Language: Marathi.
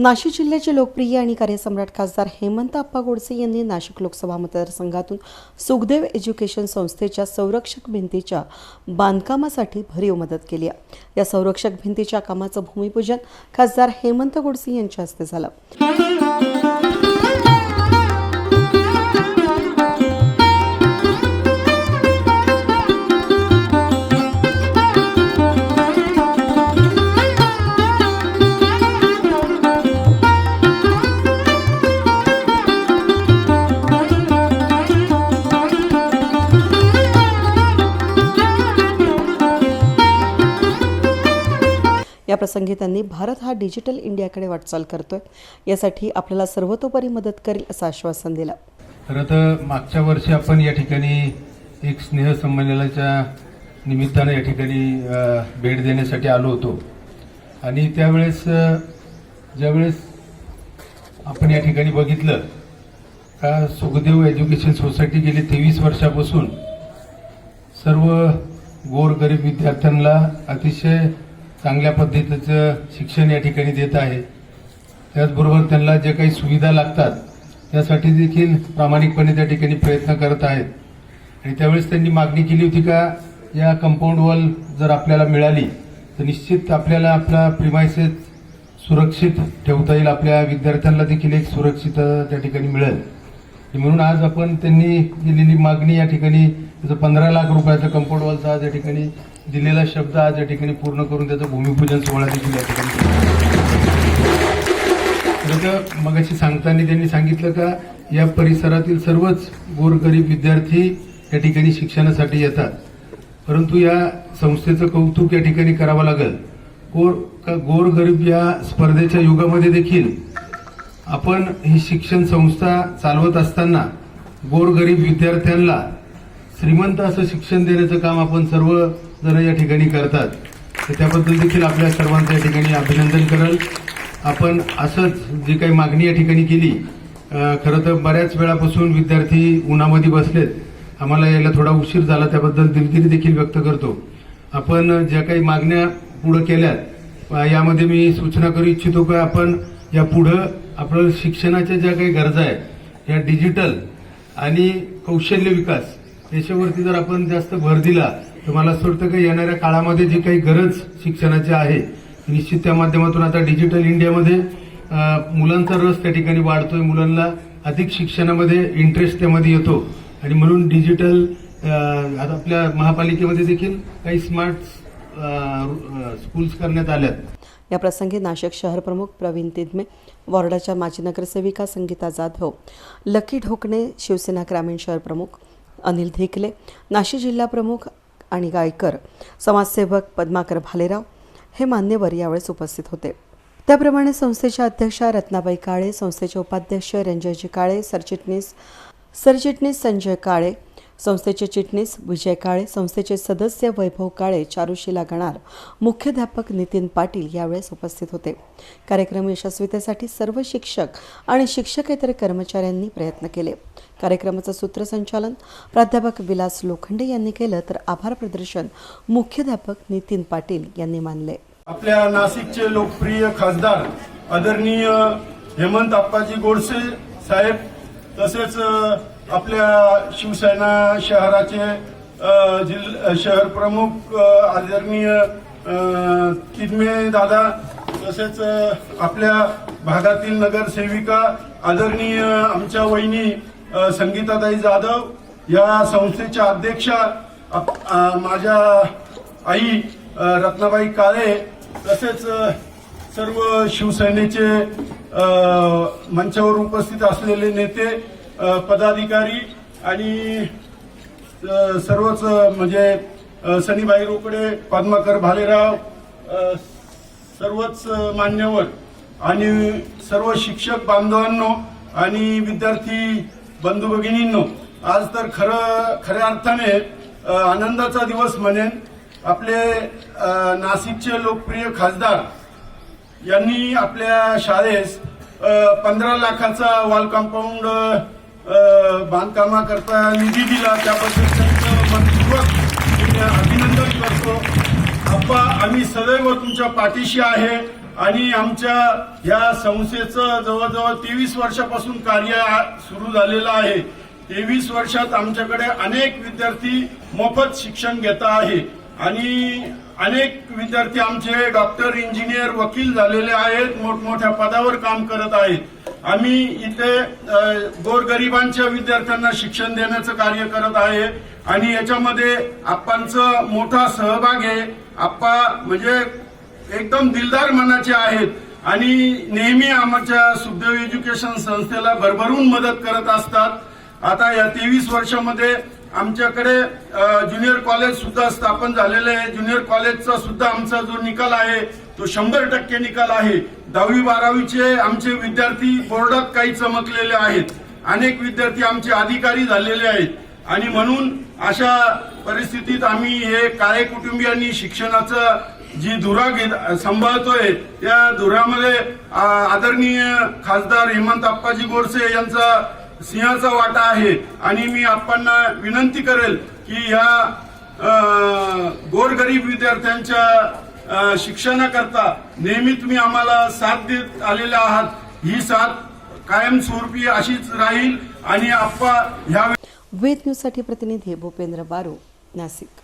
नाशिक जिल्ह्याचे लोकप्रिय आणि कार्यसम्राट खासदार हेमंत आप्पा गोडसे यांनी नाशिक लोकसभा मतदारसंघातून सुखदेव एज्युकेशन संस्थेच्या संरक्षक भिंतीच्या बांधकामासाठी भरीव मदत केली आहे. या संरक्षक भिंतीच्या कामाचं भूमिपूजन खासदार हेमंत गोडसे यांच्या हस्ते झालं. याप्रसंगी त्यांनी भारत हा डिजिटल इंडियाकडे वाटचाल करतोय. यासाठी आपल्याला सर्वतोपरी मदत करेल असं आश्वासन दिलं. खरं तर मागच्या वर्षी आपण या ठिकाणी एक स्नेह संमेलनाच्या निमित्तानं या ठिकाणी भेट देण्यासाठी आलो होतो. आणि त्यावेळेस ज्यावेळेस आपण या ठिकाणी बघितलं का सुखदेव एज्युकेशन सोसायटी गेली तेवीस वर्षापासून सर्व गोरगरीब विद्यार्थ्यांना अतिशय चांगल्या पद्धतीचं शिक्षण या ठिकाणी देत आहे. त्याचबरोबर त्यांना जे काही सुविधा लागतात त्यासाठी देखील प्रामाणिकपणे त्या ठिकाणी प्रयत्न करत आहेत. आणि त्यावेळेस त्यांनी मागणी केली होती का या कंपाऊंड वॉल जर आपल्याला मिळाली तर निश्चित आपल्याला आपला प्रिमायसेस सुरक्षित ठेवता येईल. आपल्या विद्यार्थ्यांना देखील एक सुरक्षित त्या ठिकाणी मिळेल. म्हणून आज आपण त्यांनी दिलेली मागणी या ठिकाणी पंधरा लाख रुपयाचा कंपाऊंड वॉलचा आज या ठिकाणी दिलेला शब्द आज या ठिकाणी पूर्ण करून त्याचं भूमिपूजन सोहळा देखील या ठिकाणी मगाशी सांगताना त्यांनी सांगितलं का या परिसरातील सर्वच गोरगरीब विद्यार्थी या ठिकाणी शिक्षणासाठी येतात. परंतु या संस्थेचं कौतुक या ठिकाणी करावं लागेल. गोर का गोरगरीब या स्पर्धेच्या युगामध्ये देखील आपण ही शिक्षण संस्था चालवत असताना गोरगरीब विद्यार्थ्यांना श्रीमंत असं शिक्षण देण्याचं काम आपण सर्व जण या ठिकाणी करतात. तर त्याबद्दल देखील आपल्या सर्वांचं या ठिकाणी अभिनंदन करल. आपण असंच जी काही मागणी या ठिकाणी केली खरं तर बऱ्याच वेळापासून विद्यार्थी उन्हामध्ये बसलेत. आम्हाला यायला थोडा उशीर झाला त्याबद्दल दिलगिरी देखील व्यक्त करतो. आपण ज्या काही मागण्या पुढे केल्यात यामध्ये मी सूचना करू इच्छितो की आपण या पुढं आपलं शिक्षणाच्या ज्या काही गरजा आहेत या डिजिटल आणि कौशल्य विकास याच्यावरती जर आपण जास्त भर दिला तर मला असं वाटतं की येणाऱ्या काळामध्ये जी काही गरज शिक्षणाची आहे निश्चित त्या माध्यमातून आता डिजिटल इंडियामध्ये मुलांचा रस त्या ठिकाणी वाढतोय मुलांना अधिक शिक्षणामध्ये इंटरेस्ट त्यामध्ये येतो. आणि म्हणून डिजिटल आता आपल्या महापालिकेमध्ये देखील काही स्मार्ट स्कूल्स करण्यात आल्यात. या प्रसंगी नाशिक शहर प्रमुख प्रवीण तिदमे वॉर्डाच्या माजी नगरसेविका संगीता जाधव लकी ढोकणे शिवसेना ग्रामीण शहर प्रमुख अनिल धेकले नाशिक जिल्हाप्रमुख आणि गायकर समाजसेवक पद्माकर भालेराव हे मान्यवर यावेळेस उपस्थित होते. त्याप्रमाणे संस्थेच्या अध्यक्षा रत्नाबाई काळे संस्थेचे उपाध्यक्ष रंजयजी काळे सरचिटणीस सरचिटणीस संजय काळे संस्थेचे चिटणीस विजय काळे संस्थेचे सदस्य वैभव काळे चारुशिला गणार मुख्याध्यापक नितीन पाटील यावेळेस उपस्थित होते. कार्यक्रम यशस्वीतेसाठी सर्व शिक्षक आणि शिक्षकेतर कर्मचाऱ्यांनी प्रयत्न केले. कार्यक्रमाचं सूत्रसंचालन प्राध्यापक विलास लोखंडे यांनी केलं तर आभार प्रदर्शन मुख्याध्यापक नितीन पाटील यांनी मानले. आपल्या नाशिकचे लोकप्रिय खासदार आदरणीय हेमंत आप्पाजी गोडसे साहेब तसेच आपल्या शिवसेना शहराचे अ, शहर प्रमुख आदरणीय किदमे तिदमे दादा तसेच आपल्या भागातील नगरसेविका आदरणीय आमच्या वहिनी संगीताताई जाधव या संस्थेच्या अध्यक्षा माझ्या आई रत्नाबाई काळे तसेच सर्व शिवसेनेचे मंचावर उपस्थित असलेले नेते पदाधिकारी आणि सर्वच म्हणजे सनीबाई रोकडे पद्माकर भालेराव सर्वच मान्यवर आणि सर्व शिक्षक बांधवांनो आणि विद्यार्थी बंधू भगिनींनो आज तर खरं खऱ्या अर्थाने आनंदाचा दिवस म्हणेन. आपले नाशिकचे लोकप्रिय खासदार यांनी आपल्या शाळेस पंधरा लाखाचा वॉल कंपाऊंड बांधकामाकरता निधी दिला त्याबद्दल त्यांचं मनपूर्वक मी अभिनंदन करतो. आप्पा आम्ही सदैव तुमच्या पाठीशी आहे आणि आमच्या या संस्थेचं जवळजवळ तेवीस वर्षापासून कार्य सुरू झालेलं आहे. तेवीस वर्षात आमच्याकडे अनेक विद्यार्थी मोफत शिक्षण घेत आहे आणि अनेक विद्यार्थी आमचे डॉक्टर इंजिनियर वकील झालेले आहेत मोठमोठ्या पदावर काम करत आहेत. आम्ही इथे गोरगरिबांच्या विद्यार्थ्यांना शिक्षण देण्याचं कार्य करत आहे आणि याच्यामध्ये आप्पांचा मोठा सहभाग आहे. आप्पा म्हणजे एकदम दिलदार मनाचे आहेत आणि नेहमी आमच्या सुखदेव एज्युकेशन संस्थेला भरभरून मदत करत असतात. आता या तेवीस वर्षामध्ये आमच्याकडे ज्युनियर कॉलेज सुद्धा स्थापन झालेलं आहे. ज्युनियर कॉलेजचा सुद्धा आमचा जो निकाल आहे तो शंभर टक्के निकाल आहे. दहावी बारावीचे आमचे विद्यार्थी बोर्डात काही चमकलेले आहेत. अनेक विद्यार्थी आमचे अधिकारी झालेले आहेत. आणि म्हणून अशा परिस्थितीत आम्ही हे काळे कुटुंबियांनी शिक्षणाचं जी धुरा घेत सांभाळतोय त्या धुरामध्ये आ, आदरणीय खासदार हेमंत आप्पाजी गोडसे यांचा सिंहाचा वाटा आहे. आणि मी आप्पांना विनंती करेल की ह्या गोरगरीब विद्यार्थ्यांच्या शिक्षणाकरता नेहमी तुम्ही आम्हाला साथ देत आलेले आहात. ही साथ कायमस्वरूपी अशीच राहील आणि आप्पा ह्या वेद न्यूजसाठी प्रतिनिधी भूपेंद्र बारू नाशिक.